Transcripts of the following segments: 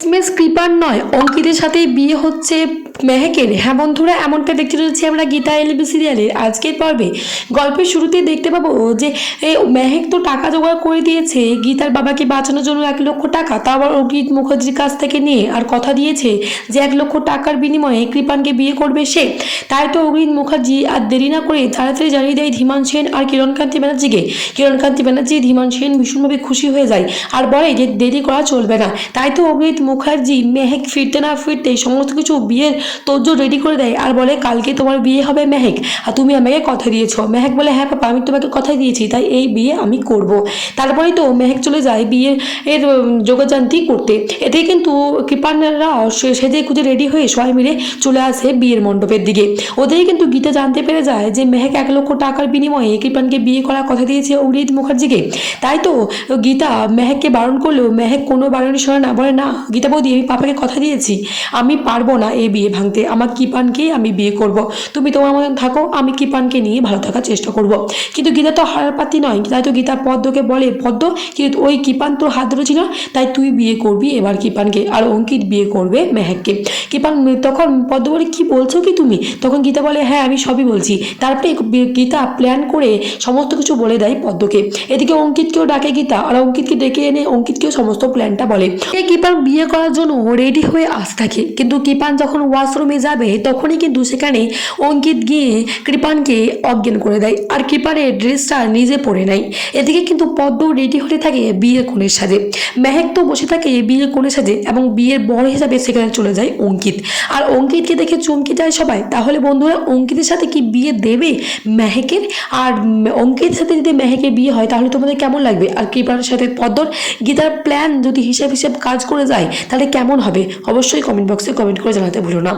Miss কৃপার নয়, অঙ্কিতের সাথে বিয়ে হচ্ছে মেহেকের। হ্যাঁ বন্ধুরা, এমনটা দেখতে চলেছি আমরা গীতা এলবি সিরিয়ালের আজকের পর্বে। গল্পের শুরুতেই দেখতে পাবো যে মেহেক তো টাকা জোগাড় করে দিয়েছে, গীতার বাবাকে বাঁচানোর জন্য এক লক্ষ টাকা। তা আবার অঙ্কিত মুখার্জির কাছ থেকে নিয়ে আর কথা দিয়েছে যে, এক লক্ষ টাকার বিনিময়ে কৃপানকে বিয়ে করবে সে। তাই তো অগ্রিত মুখার্জি আর দেরি না করে তাড়াতাড়ি জানিয়ে দেয়, ধীমান সেন আর কিরণকান্তি ব্যানার্জিকে। কিরণকান্তি ব্যানার্জি, ধীমান সেন ভীষণভাবে খুশি হয়ে যায় আর বলে যে, দেরি করা চলবে না। তাই তো অগ্রিত মুখার্জি, মেহেক ফিরতে না ফিরতে সমস্ত কিছু বিয়ের তোজো রেডি করে দেয় আর বলে, কালকে তোমার বিয়ে হবে মেহেক আর তুমি আমাকে কথা দিয়েছ। মেহেক বলে হ্যাঁ পাপা, আমি তোমাকে কথা দিয়েছি, তাই এই বিয়ে আমি করব। তারপরেই তো মেহেক চলে যায় বিয়ের, এর যোগাযান্তি করতে। এতে কিন্তু কৃপানারা সেজে খুঁজে রেডি হয়ে সবাই মিলে চলে আসে বিয়ের মণ্ডপের দিকে। ওদের কিন্তু গীতা জানতে পেরে যায় যে মেহেক এক লক্ষ টাকার বিনিময়ে কৃপানকে বিয়ে করার কথা দিয়েছে অরিত মুখার্জিকে। তাই তো গীতা মেহেককে বারণ করলেও মেহেক কোনো বারণের শোনে না, বলে, না গীতা বৌদি, আমি পাপাকে কথা দিয়েছি। আমি পারব না এই বিয়ে ভাঙতে। আমার কিপানকেই আমি বিয়ে করব। তুমি তোমার মতন থাকো, আমি কিপানকে নিয়ে ভালো থাকার চেষ্টা করব। কিন্তু গীতা তো হারার পাতি নয়। তাই তো গীতা পদ্মকে বলে, পদ্ম, কিন্তু ওই কিপান তোর হাত ধরেছিল তাই তুই বিয়ে করবি এবার কিপানকে। আর অঙ্কিত বিয়ে করবে মেহেককে। কিপান তখন পদ্ম বলে, কি বলছো কি তুমি? তখন গীতা বলে হ্যাঁ আমি সবই বলছি। তারপরে গীতা প্ল্যান করে সমস্ত কিছু বলে দেয় পদ্মকে। এদিকে অঙ্কিতকেও ডাকে গীতা। আর অঙ্কিতকে ডেকে এনে অঙ্কিতকেও সমস্ত প্ল্যানটা বলে। কিপান বিয়ে করার জন্য রেডি হয়ে আসতে থাকে। কিন্তু কৃপান যখন ওয়াশরুমে যাবে, তখনই কিন্তু সেখানে অঙ্কিত গিয়ে কৃপানকে অজ্ঞান করে দেয়। আর কৃপানের ড্রেসটা নিজে পরে নেয়। এদিকে কিন্তু পদ্ম রেডি হতে থাকে বিয়ের কোণের সাজে। মেহেক তো বসে থাকে বিয়ের কোণের সাজে এবং বিয়ের বর হিসাবে সেখানে চলে যায় অঙ্কিত। আর অঙ্কিতকে দেখে চমকে যায় সবাই। তাহলে বন্ধুরা, অঙ্কিতের সাথে কি বিয়ে দেবে মেহেকের? আর অঙ্কিতের সাথে যদি মেহেকের বিয়ে হয়, তাহলে তোমাদের কেমন লাগবে? আর কৃপানের সাথে পদ্মর গীতার প্ল্যান যদি হিসাব হিসাব কাজ করে যায় তাহলে কেমন হবে? অবশ্যই কমেন্ট বক্সে কমেন্ট করে জানাতে ভুলো না।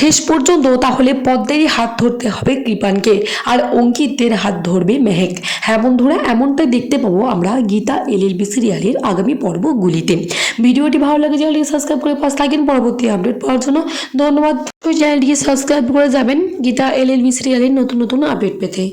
শেষ পর্যন্ত তাহলে পদ্মেরই হাত ধরতে হবে কৃপানকে, আর অঙ্কিতের হাত ধরবে মেহেক। হ্যাঁ বন্ধুরা, এমনটাই দেখতে পাবো আমরা গীতা এলএলবি সিরিয়ালের আগামী পর্বগুলিতে। ভিডিওটি ভালো লাগে চ্যানেলটি সাবস্ক্রাইব করে পাশ থাকেন। পরবর্তী আপডেট পাওয়ার জন্য ধন্যবাদ। চ্যানেলটিকে সাবস্ক্রাইব করে যাবেন গীতা এলএলবি সিরিয়ালের নতুন নতুন আপডেট পেতে।